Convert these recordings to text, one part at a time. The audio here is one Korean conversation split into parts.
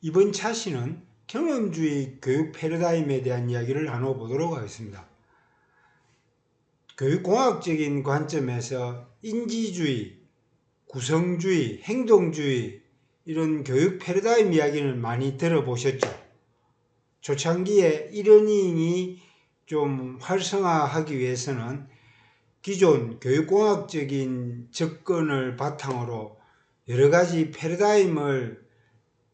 이번 차시는 경험주의 교육 패러다임에 대한 이야기를 나눠보도록 하겠습니다. 교육공학적인 관점에서 인지주의, 구성주의, 행동주의 이런 교육 패러다임 이야기를 많이 들어보셨죠. 초창기에 이러닝이 좀 활성화하기 위해서는 기존 교육공학적인 접근을 바탕으로 여러 가지 패러다임을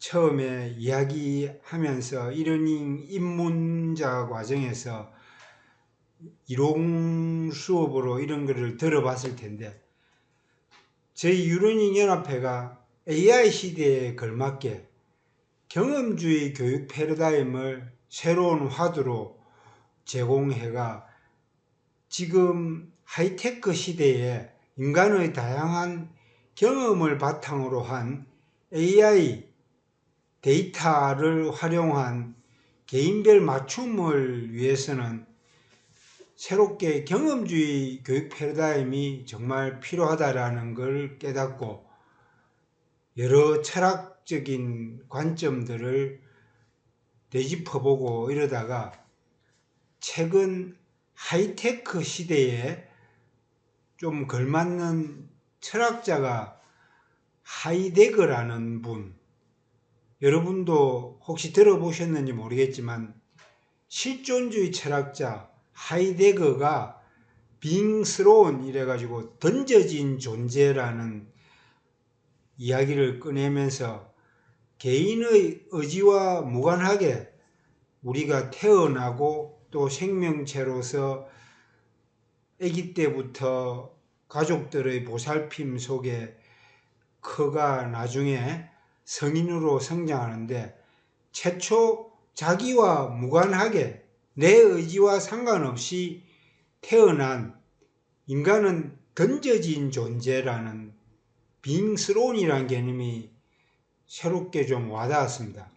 처음에 이야기하면서 이러닝 입문자 과정에서 이론 수업으로 이런 거를 들어봤을 텐데 저희 유러닝 연합회가 AI 시대에 걸맞게 경험주의 교육 패러다임을 새로운 화두로 제공해가 지금 하이테크 시대에 인간의 다양한 경험을 바탕으로 한 AI 데이터를 활용한 개인별 맞춤을 위해서는 새롭게 경험주의 교육 패러다임이 정말 필요하다라는 걸 깨닫고 여러 철학적인 관점들을 되짚어보고 이러다가 최근 하이테크 시대에 좀 걸맞는 철학자가 하이데거라는 분 여러분도 혹시 들어보셨는지 모르겠지만 실존주의 철학자 하이데거가 빙스러운 이래가지고 던져진 존재라는 이야기를 꺼내면서 개인의 의지와 무관하게 우리가 태어나고 또 생명체로서 아기 때부터 가족들의 보살핌 속에 커가 나중에 성인으로 성장하는데 최초 자기와 무관하게 내 의지와 상관없이 태어난 인간은 던져진 존재라는 빙스론이라는 개념이 새롭게 좀 와닿았습니다.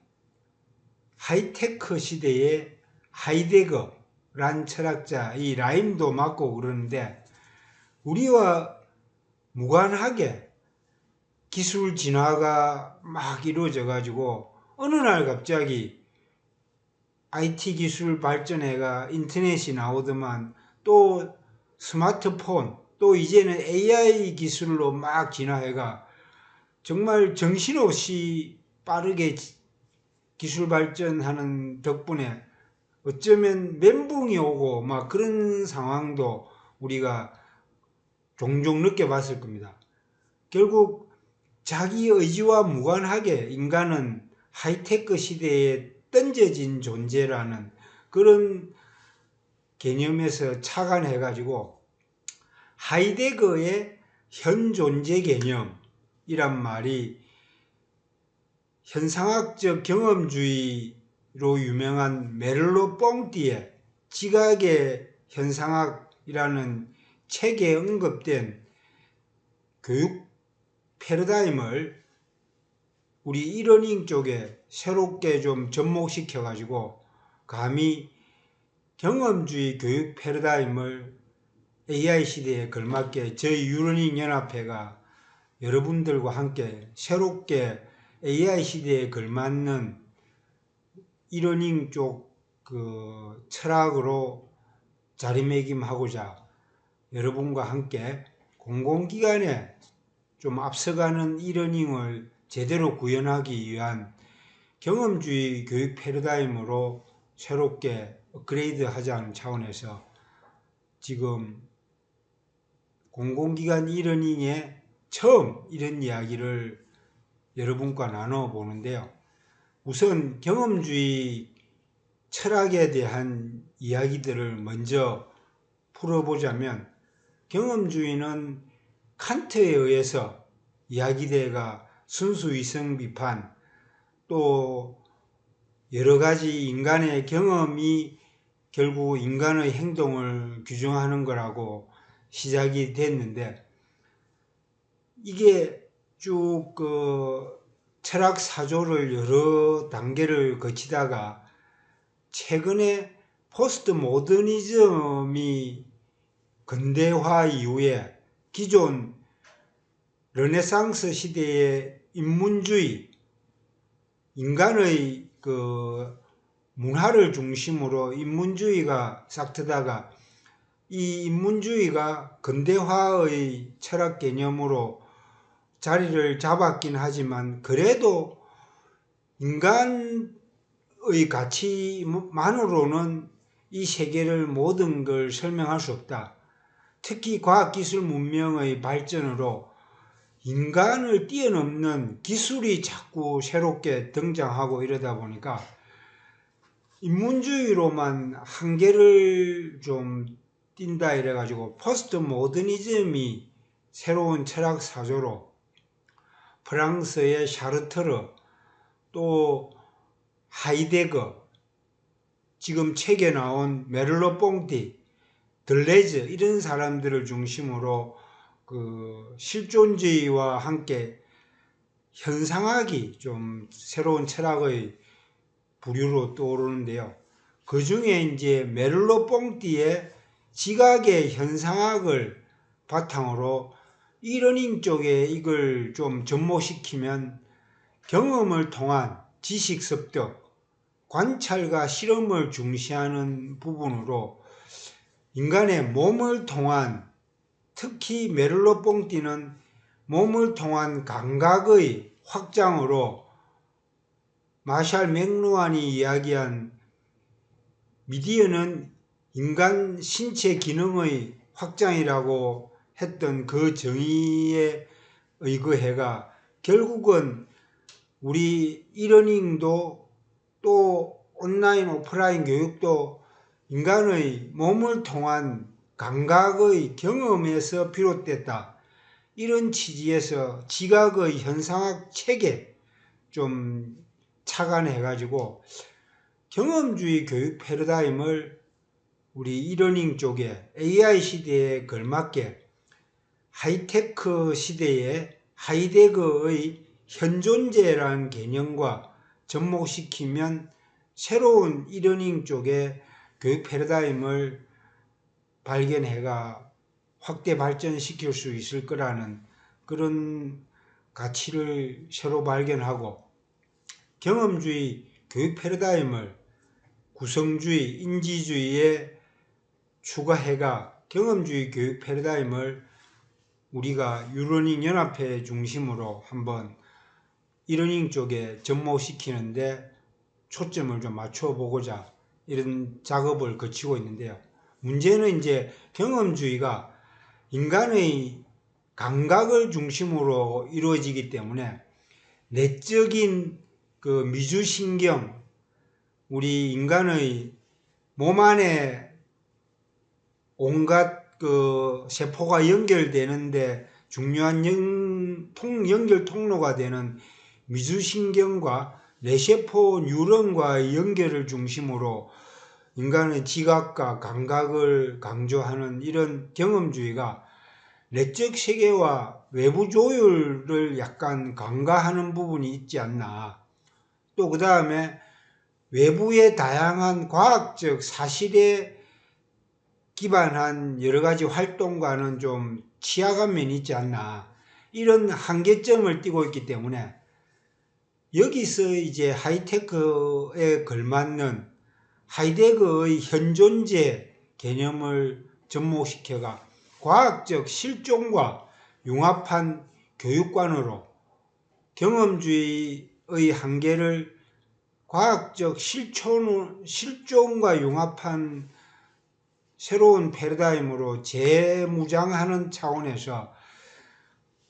하이테크 시대에 하이데거란 철학자, 이 라임도 맞고 그러는데 우리와 무관하게 기술 진화가 막 이루어져 가지고 어느 날 갑자기 IT 기술 발전해가 인터넷이 나오더만 또 스마트폰 또 이제는 AI 기술로 막 진화해가 정말 정신없이 빠르게 기술 발전하는 덕분에 어쩌면 멘붕이 오고 막 그런 상황도 우리가 종종 느껴봤을 겁니다. 결국 자기 의지와 무관하게 인간은 하이테크 시대에 던져진 존재라는 그런 개념에서 착안해가지고 하이데거의 현 존재 개념이란 말이 현상학적 경험주의로 유명한 메를로 뽕띠의 지각의 현상학이라는 책에 언급된 교육 패러다임을 우리 이러닝 쪽에 새롭게 좀 접목시켜 가지고 감히 경험주의 교육 패러다임을 AI 시대에 걸맞게 저희 유러닝 연합회가 여러분들과 함께 새롭게 AI 시대에 걸맞는 이러닝 쪽 그 철학으로 자리매김하고자 여러분과 함께 공공기관에 좀 앞서가는 이러닝을 제대로 구현하기 위한 경험주의 교육 패러다임으로 새롭게 업그레이드 하자는 차원에서 지금 공공기관 이러닝에 처음 이런 이야기를 여러분과 나눠보는데요. 우선 경험주의 철학에 대한 이야기들을 먼저 풀어보자면 경험주의는 칸트에 의해서 이야기대가 순수위성 비판 또 여러 가지 인간의 경험이 결국 인간의 행동을 규정하는 거라고 시작이 됐는데 이게 쭉 그 철학 사조를 여러 단계를 거치다가 최근에 포스트 모더니즘이 근대화 이후에 기존 르네상스 시대의 인문주의 인간의 그 문화를 중심으로 인문주의가 싹트다가 이 인문주의가 근대화의 철학 개념으로 자리를 잡았긴 하지만 그래도 인간의 가치만으로는 이 세계를 모든 걸 설명할 수 없다. 특히 과학기술 문명의 발전으로 인간을 뛰어넘는 기술이 자꾸 새롭게 등장하고 이러다 보니까 인문주의로만 한계를 좀 띈다 이래가지고 포스트 모더니즘이 새로운 철학 사조로 프랑스의 샤르트르 또 하이데거 지금 책에 나온 메를로 뽕티 들레즈 이런 사람들을 중심으로 그 실존주의와 함께 현상학이 좀 새로운 철학의 부류로 떠오르는데요. 그 중에 이제 메를로 뽕띠의 지각의 현상학을 바탕으로 이러닝 쪽에 이걸 좀 접목시키면 경험을 통한 지식 습득, 관찰과 실험을 중시하는 부분으로 인간의 몸을 통한 특히 메를로 뽕띠는 몸을 통한 감각의 확장으로 마샬 맥루안이 이야기한 미디어는 인간 신체 기능의 확장이라고 했던 그 정의에 의거해가 결국은 우리 이러닝도 또 온라인 오프라인 교육도 인간의 몸을 통한 감각의 경험에서 비롯됐다. 이런 취지에서 지각의 현상학 체계 좀 착안해가지고 경험주의 교육 패러다임을 우리 이러닝 쪽에 AI 시대에 걸맞게 하이테크 시대에 하이데그의 현존재라는 개념과 접목시키면 새로운 이러닝 쪽에 교육 패러다임을 발견해가 확대 발전시킬 수 있을 거라는 그런 가치를 새로 발견하고 경험주의 교육 패러다임을 구성주의, 인지주의에 추가해가 경험주의 교육 패러다임을 우리가 유러닝 연합회 중심으로 한번 이러닝 쪽에 접목시키는데 초점을 좀 맞춰보고자 이런 작업을 거치고 있는데요. 문제는 이제 경험주의가 인간의 감각을 중심으로 이루어지기 때문에 내적인 그 미주신경, 우리 인간의 몸 안에 온갖 그 세포가 연결되는데 중요한 연, 통, 연결 통로가 되는 미주신경과 뇌세포 뉴런과의 연결을 중심으로 인간의 지각과 감각을 강조하는 이런 경험주의가 내적 세계와 외부 조율을 약간 강화하는 부분이 있지 않나. 또 그 다음에 외부의 다양한 과학적 사실에 기반한 여러 가지 활동과는 좀 취약한 면이 있지 않나. 이런 한계점을 띠고 있기 때문에 여기서 이제 하이테크에 걸맞는 하이데그의 현존재 개념을 접목시켜가 과학적 실존과 융합한 교육관으로 경험주의의 한계를 과학적 실존, 실존과 융합한 새로운 패러다임으로 재무장하는 차원에서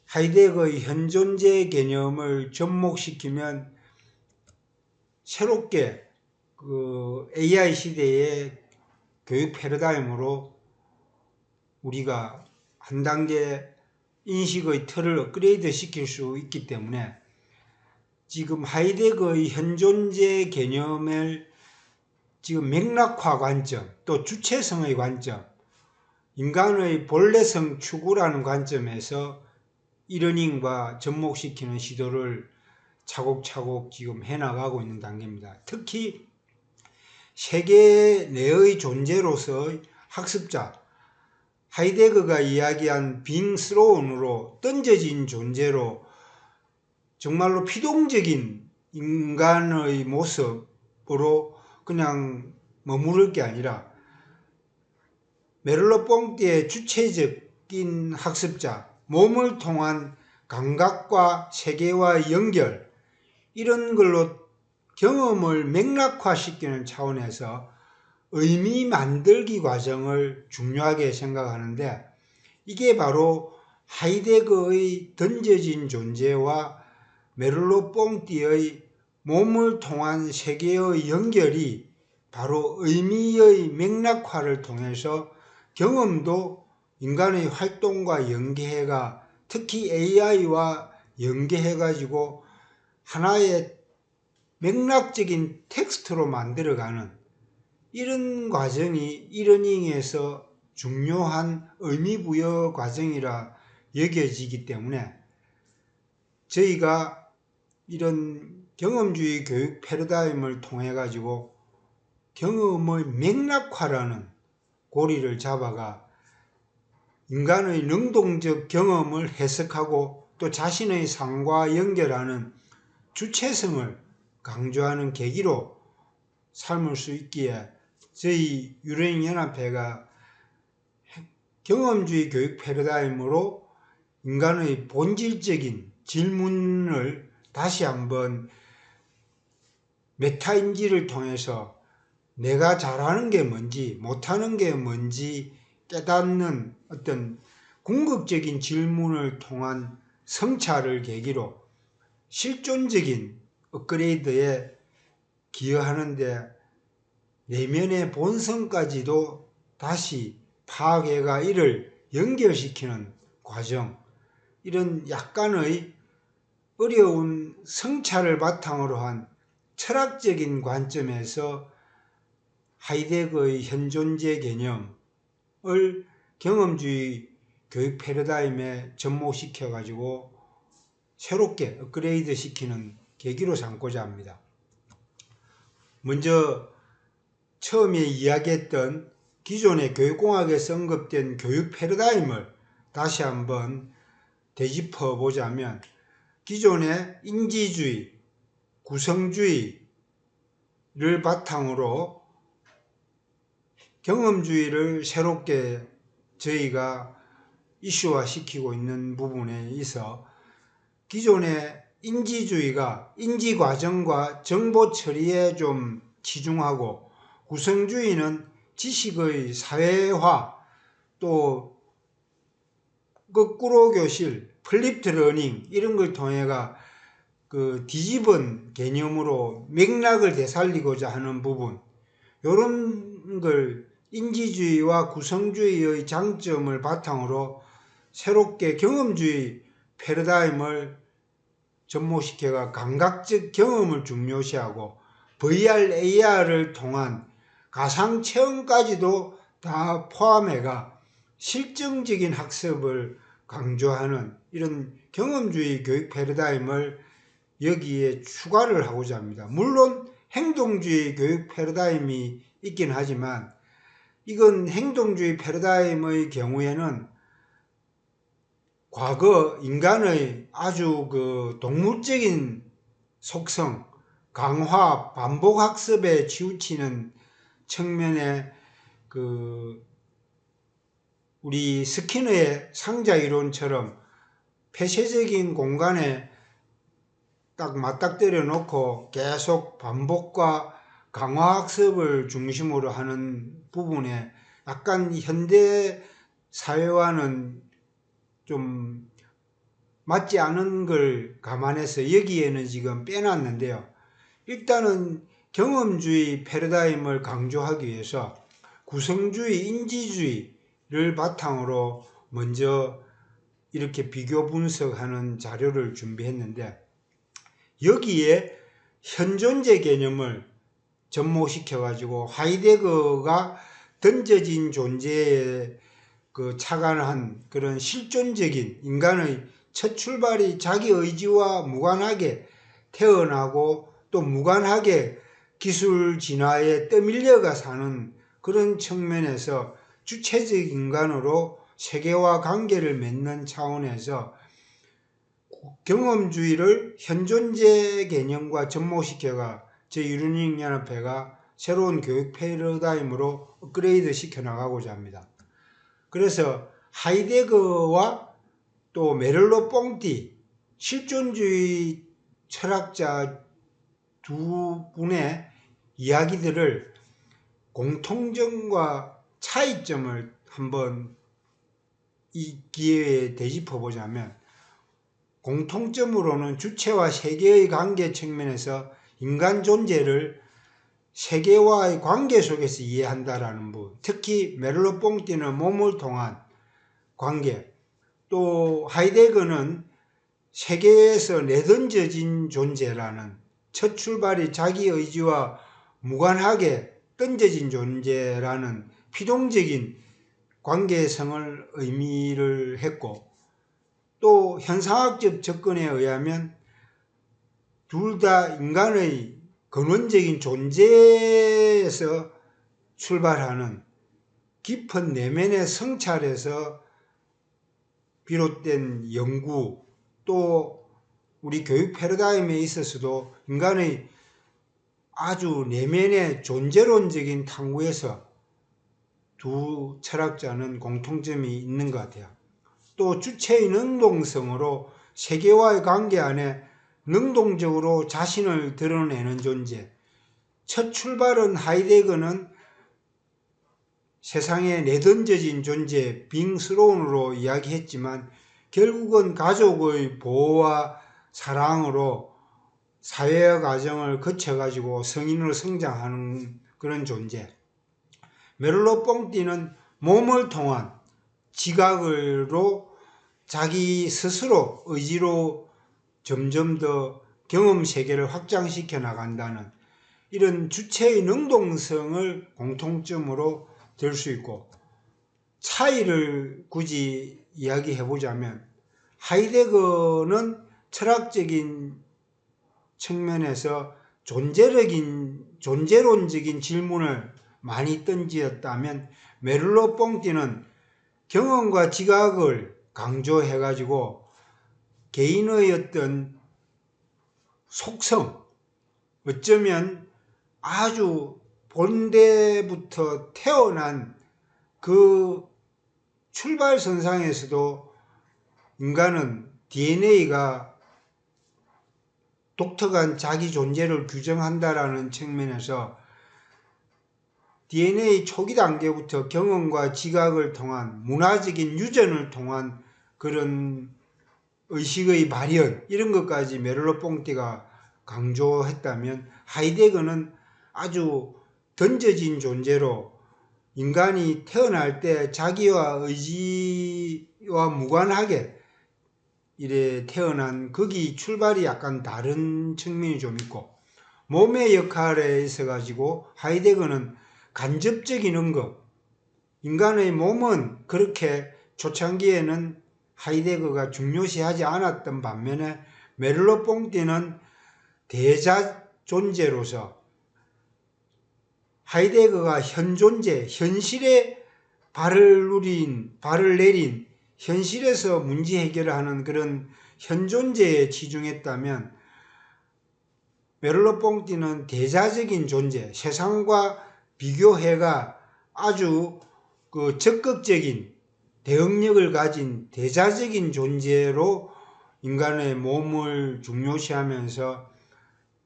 하이데거의 현존재 개념을 접목시키면 새롭게 그 AI 시대의 교육 패러다임으로 우리가 한 단계 인식의 틀을 업그레이드 시킬 수 있기 때문에 지금 하이데거의 현존재 개념을 지금 맥락화 관점 또 주체성의 관점 인간의 본래성 추구라는 관점에서 이러닝과 접목시키는 시도를 차곡차곡 지금 해나가고 있는 단계입니다. 특히 세계 내의 존재로서의 학습자 하이데거가 이야기한 빙스로운으로 던져진 존재로 정말로 피동적인 인간의 모습으로 그냥 머무를 게 아니라 메를로 뽕띠의 주체적인 학습자, 몸을 통한 감각과 세계와 연결, 이런 걸로 경험을 맥락화시키는 차원에서 의미 만들기 과정을 중요하게 생각하는데 이게 바로 하이데거의 던져진 존재와 메를로 뽕띠의 몸을 통한 세계의 연결이 바로 의미의 맥락화를 통해서 경험도 인간의 활동과 연계해가 특히 AI와 연계해가지고 하나의 맥락적인 텍스트로 만들어가는 이런 과정이 이러닝에서 중요한 의미부여 과정이라 여겨지기 때문에 저희가 이런 경험주의 교육 패러다임을 통해 가지고 경험의 맥락화라는 고리를 잡아가 인간의 능동적 경험을 해석하고 또 자신의 삶과 연결하는 주체성을 강조하는 계기로 삶을 수 있기에 저희 유래인연합회가 경험주의 교육 패러다임으로 인간의 본질적인 질문을 다시 한번 메타인지를 통해서 내가 잘하는 게 뭔지 못하는 게 뭔지 깨닫는 어떤 궁극적인 질문을 통한 성찰을 계기로 실존적인 업그레이드에 기여하는데 내면의 본성까지도 다시 파괴가 이를 연결시키는 과정 이런 약간의 어려운 성찰을 바탕으로 한 철학적인 관점에서 하이데거의 현존재 개념 을 경험주의 교육 패러다임에 접목시켜 가지고 새롭게 업그레이드 시키는 계기로 삼고자 합니다. 먼저 처음에 이야기했던 기존의 교육공학에서 언급된 교육 패러다임을 다시 한번 되짚어 보자면 기존의 인지주의, 구성주의를 바탕으로 경험주의를 새롭게 저희가 이슈화 시키고 있는 부분에 있어 기존의 인지주의가 인지 과정과 정보 처리에 좀 치중하고 구성주의는 지식의 사회화 또 거꾸로 교실, 플립트 러닝 이런 걸 통해가 그 뒤집은 개념으로 맥락을 되살리고자 하는 부분 이런 걸 인지주의와 구성주의의 장점을 바탕으로 새롭게 경험주의 패러다임을 접목시켜가 감각적 경험을 중요시하고 VR, AR을 통한 가상 체험까지도 다 포함해가 실증적인 학습을 강조하는 이런 경험주의 교육 패러다임을 여기에 추가를 하고자 합니다. 물론 행동주의 교육 패러다임이 있긴 하지만 이건 행동주의 패러다임의 경우에는 과거 인간의 아주 그 동물적인 속성, 강화, 반복 학습에 치우치는 측면에 그 우리 스키너의 상자 이론처럼 폐쇄적인 공간에 딱 맞닥뜨려 놓고 계속 반복과 강화학습을 중심으로 하는 부분에 약간 현대 사회와는 좀 맞지 않은 걸 감안해서 여기에는 지금 빼놨는데요. 일단은 경험주의 패러다임을 강조하기 위해서 구성주의, 인지주의를 바탕으로 먼저 이렇게 비교 분석하는 자료를 준비했는데 여기에 현존재 개념을 접목시켜 가지고 하이데거가 던져진 존재에 그 착안한 그런 실존적인 인간의 첫 출발이 자기 의지와 무관하게 태어나고 또 무관하게 기술 진화에 떠밀려가 사는 그런 측면에서 주체적 인간으로 세계와 관계를 맺는 차원에서 경험주의를 현존재 개념과 접목시켜가 제1운익 연합회가 새로운 교육 패러다임으로 업그레이드 시켜 나가고자 합니다. 그래서 하이데거와 또 메를로 뽕띠 실존주의 철학자 두 분의 이야기들을 공통점과 차이점을 한번 이 기회에 되짚어 보자면 공통점으로는 주체와 세계의 관계 측면에서 인간 존재를 세계와의 관계 속에서 이해한다라는 부분, 특히 메를로 뽕띠는 몸을 통한 관계, 또 하이데거는 세계에서 내던져진 존재라는 첫 출발이 자기 의지와 무관하게 던져진 존재라는 피동적인 관계성을 의미를 했고 또 현상학적 접근에 의하면 둘 다 인간의 근원적인 존재에서 출발하는 깊은 내면의 성찰에서 비롯된 연구 또 우리 교육 패러다임에 있어서도 인간의 아주 내면의 존재론적인 탐구에서 두 철학자는 공통점이 있는 것 같아요. 또 주체의 능동성으로 세계와의 관계 안에 능동적으로 자신을 드러내는 존재. 첫 출발은 하이데거는 세상에 내던져진 존재 빙스론으로 이야기했지만 결국은 가족의 보호와 사랑으로 사회화 과정을 거쳐가지고 성인으로 성장하는 그런 존재. 메를로 뽕띠는 몸을 통한 지각으로 자기 스스로 의지로 점점 더 경험 세계를 확장시켜 나간다는 이런 주체의 능동성을 공통점으로 들 수 있고 차이를 굳이 이야기해 보자면 하이데거는 철학적인 측면에서 존재적인 존재론적인 질문을 많이 던지었다면 메를로 뽕띠는 경험과 지각을 강조해 가지고 개인의 어떤 속성 어쩌면 아주 본대부터 태어난 그 출발선상에서도 인간은 DNA가 독특한 자기 존재를 규정한다라는 측면에서 DNA 초기 단계부터 경험과 지각을 통한 문화적인 유전을 통한 그런 의식의 발현 이런 것까지 메를로 뽕띠가 강조했다면 하이데거는 아주 던져진 존재로 인간이 태어날 때 자기와 의지와 무관하게 이래 태어난 거기 출발이 약간 다른 측면이 좀 있고 몸의 역할에 있어 가지고 하이데거는 간접적인 언급 인간의 몸은 그렇게 초창기에는 하이데거가 중요시하지 않았던 반면에 메를로 뽕띠는 대자 존재로서 하이데거가 현존재, 현실에 발을 누린, 발을 내린 현실에서 문제 해결을 하는 그런 현존재에 치중했다면 메를로 뽕띠는 대자적인 존재, 세상과 비교해가 아주 그 적극적인 대응력을 가진 대자적인 존재로 인간의 몸을 중요시하면서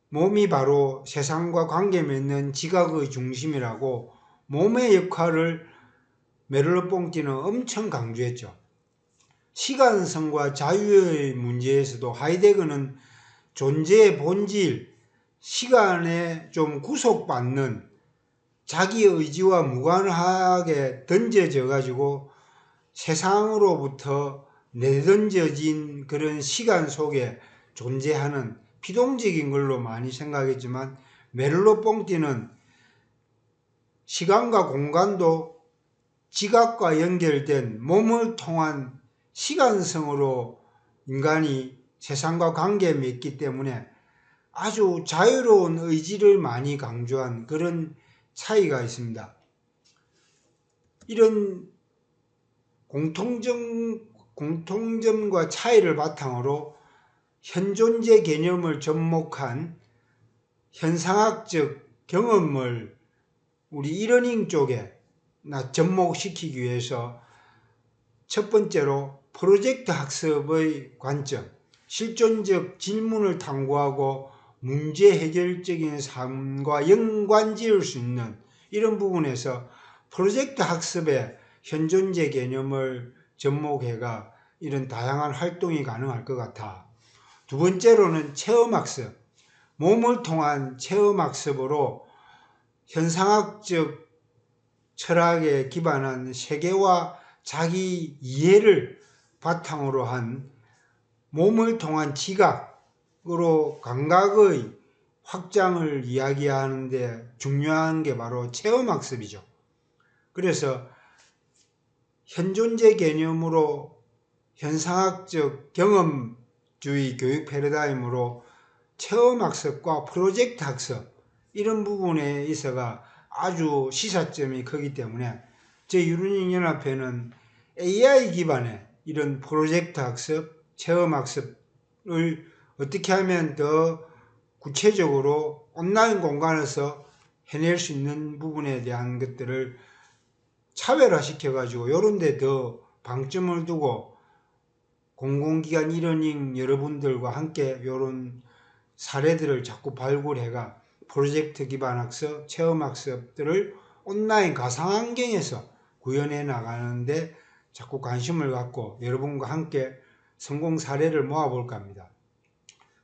몸이 바로 세상과 관계 맺는 지각의 중심이라고 몸의 역할을 메를로 뽕띠는 엄청 강조했죠. 시간성과 자유의 문제에서도 하이데거는 존재의 본질, 시간에 좀 구속받는 자기 의지와 무관하게 던져져 가지고 세상으로부터 내던져진 그런 시간 속에 존재하는 피동적인 걸로 많이 생각했지만 메를로 뽕띠는 시간과 공간도 지각과 연결된 몸을 통한 시간성으로 인간이 세상과 관계 맺기 때문에 아주 자유로운 의지를 많이 강조한 그런 차이가 있습니다. 이런 공통점, 공통점과 차이를 바탕으로 현존재 개념을 접목한 현상학적 경험을 우리 이러닝 쪽에 나 접목시키기 위해서 첫 번째로 프로젝트 학습의 관점, 실존적 질문을 탐구하고 문제 해결적인 삶과 연관 지을 수 있는 이런 부분에서 프로젝트 학습의 현존재 개념을 접목해가 이런 다양한 활동이 가능할 것 같아. 두 번째로는 체험학습, 몸을 통한 체험학습으로 현상학적 철학에 기반한 세계와 자기 이해를 바탕으로 한 몸을 통한 지각으로 감각의 확장을 이야기하는데 중요한 게 바로 체험학습이죠. 그래서 현존재 개념으로 현상학적 경험주의 교육 패러다임으로 체험학습과 프로젝트 학습 이런 부분에 있어가 아주 시사점이 크기 때문에 제6닝 연합회는 AI 기반의 이런 프로젝트 학습, 체험 학습을 어떻게 하면 더 구체적으로 온라인 공간에서 해낼 수 있는 부분에 대한 것들을 차별화 시켜 가지고 이런 데 더 방점을 두고 공공기관 일원인 여러분들과 함께 이런 사례들을 자꾸 발굴해가 프로젝트 기반 학습, 체험 학습들을 온라인 가상 환경에서 구현해 나가는데 자꾸 관심을 갖고 여러분과 함께 성공 사례를 모아볼까 합니다.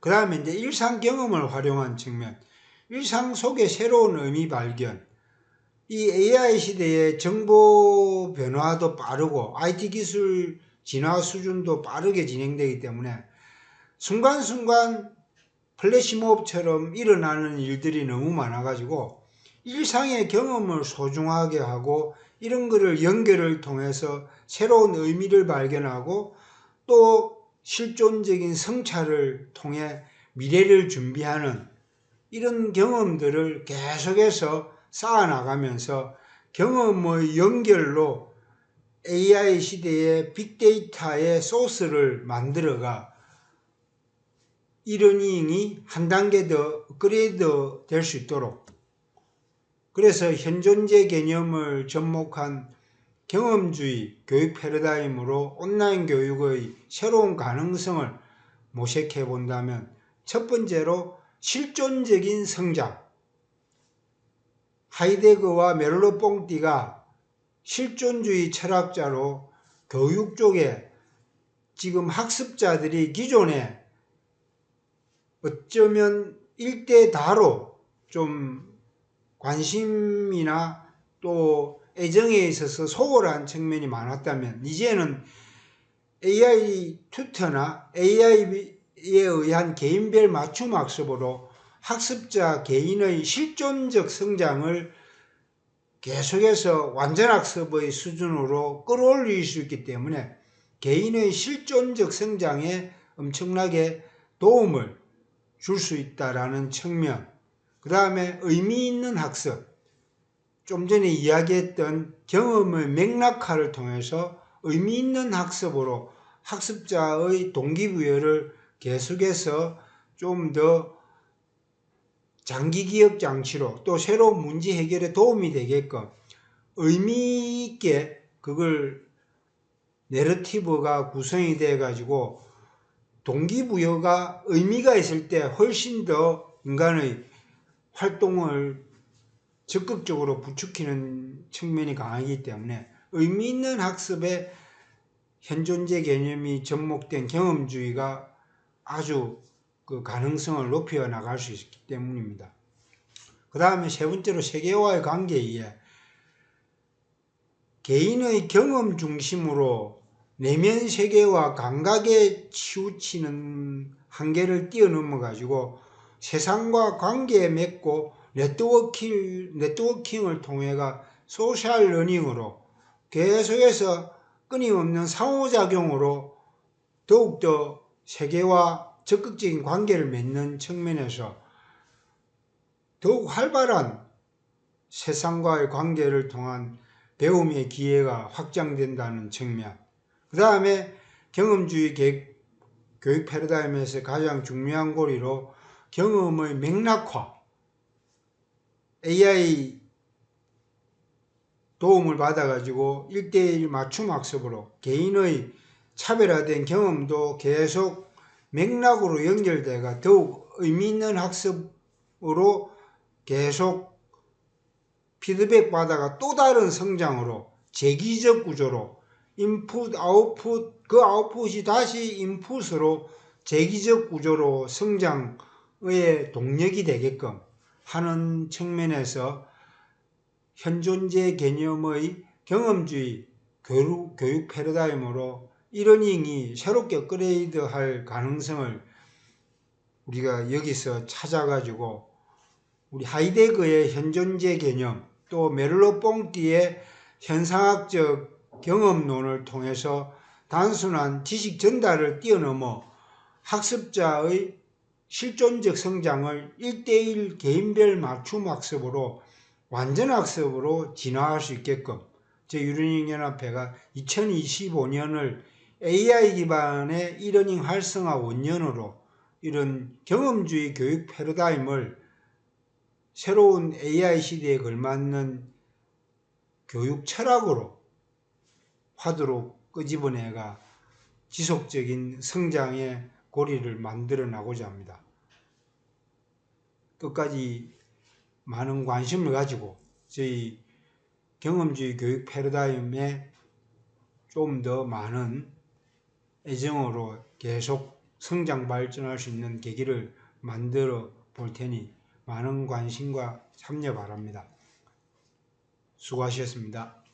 그 다음에 이제 일상 경험을 활용한 측면, 일상 속의 새로운 의미 발견, 이 AI 시대의 정보 변화도 빠르고 IT 기술 진화 수준도 빠르게 진행되기 때문에 순간순간 플래시몹처럼 일어나는 일들이 너무 많아가지고 일상의 경험을 소중하게 하고 이런 거를 연결을 통해서 새로운 의미를 발견하고 또 실존적인 성찰을 통해 미래를 준비하는 이런 경험들을 계속해서 쌓아나가면서 경험의 연결로 AI 시대의 빅데이터의 소스를 만들어가 이러닝이 한 단계 더 업그레이드 될 수 있도록. 그래서 현존재 개념을 접목한 경험주의 교육 패러다임으로 온라인 교육의 새로운 가능성을 모색해 본다면 첫 번째로 실존적인 성장 하이데거와 메를로 뽕띠가 실존주의 철학자로 교육 쪽에 지금 학습자들이 기존에 어쩌면 일대 다로 좀 관심이나 또 애정에 있어서 소홀한 측면이 많았다면 이제는 AI 튜터나 AI에 의한 개인별 맞춤 학습으로 학습자 개인의 실존적 성장을 계속해서 완전학습의 수준으로 끌어올릴 수 있기 때문에 개인의 실존적 성장에 엄청나게 도움을 줄 수 있다라는 측면. 그 다음에 의미 있는 학습. 좀 전에 이야기했던 경험의 맥락화를 통해서 의미 있는 학습으로 학습자의 동기부여를 계속해서 좀 더 장기 기억 장치로 또 새로운 문제 해결에 도움이 되게끔 의미 있게 그걸 내러티브가 구성이 돼 가지고 동기부여가 의미가 있을 때 훨씬 더 인간의 활동을 적극적으로 부추기는 측면이 강하기 때문에 의미 있는 학습에 현존재 개념이 접목된 경험주의가 아주 그 가능성을 높여 나갈 수 있기 때문입니다. 그 다음에 세 번째로 세계와의 관계에 의해 개인의 경험 중심으로 내면 세계와 감각에 치우치는 한계를 뛰어넘어 가지고 세상과 관계에 맺고 네트워킹, 네트워킹을 통해가 소셜 러닝으로 계속해서 끊임없는 상호작용으로 더욱더 세계와 적극적인 관계를 맺는 측면에서 더욱 활발한 세상과의 관계를 통한 배움의 기회가 확장된다는 측면. 그 다음에 경험주의 교육 패러다임에서 가장 중요한 고리로 경험의 맥락화, AI 도움을 받아가지고 1대1 맞춤 학습으로 개인의 차별화된 경험도 계속 맥락으로 연결돼가 더욱 의미 있는 학습으로 계속 피드백 받아가 또 다른 성장으로 재기적 구조로 인풋, 아웃풋, 그 아웃풋이 다시 인풋으로 재기적 구조로 성장의 동력이 되게끔 하는 측면에서 현존재 개념의 경험주의 교육, 교육 패러다임으로 이러닝이 새롭게 업그레이드 할 가능성을 우리가 여기서 찾아가지고 우리 하이데거의 현존재 개념 또 메를로 뽕띠의 현상학적 경험론을 통해서 단순한 지식 전달을 뛰어넘어 학습자의 실존적 성장을 1대1 개인별 맞춤 학습으로 완전 학습으로 진화할 수 있게끔 제6러닝 연합회가 2025년을 AI 기반의 이러닝 활성화 원년으로 이런 경험주의 교육 패러다임을 새로운 AI 시대에 걸맞는 교육 철학으로 화두로 끄집어내가 지속적인 성장의 고리를 만들어 나고자 합니다. 끝까지 많은 관심을 가지고 저희 경험주의 교육 패러다임에 좀 더 많은 애정으로 계속 성장 발전할 수 있는 계기를 만들어 볼 테니 많은 관심과 참여 바랍니다. 수고하셨습니다.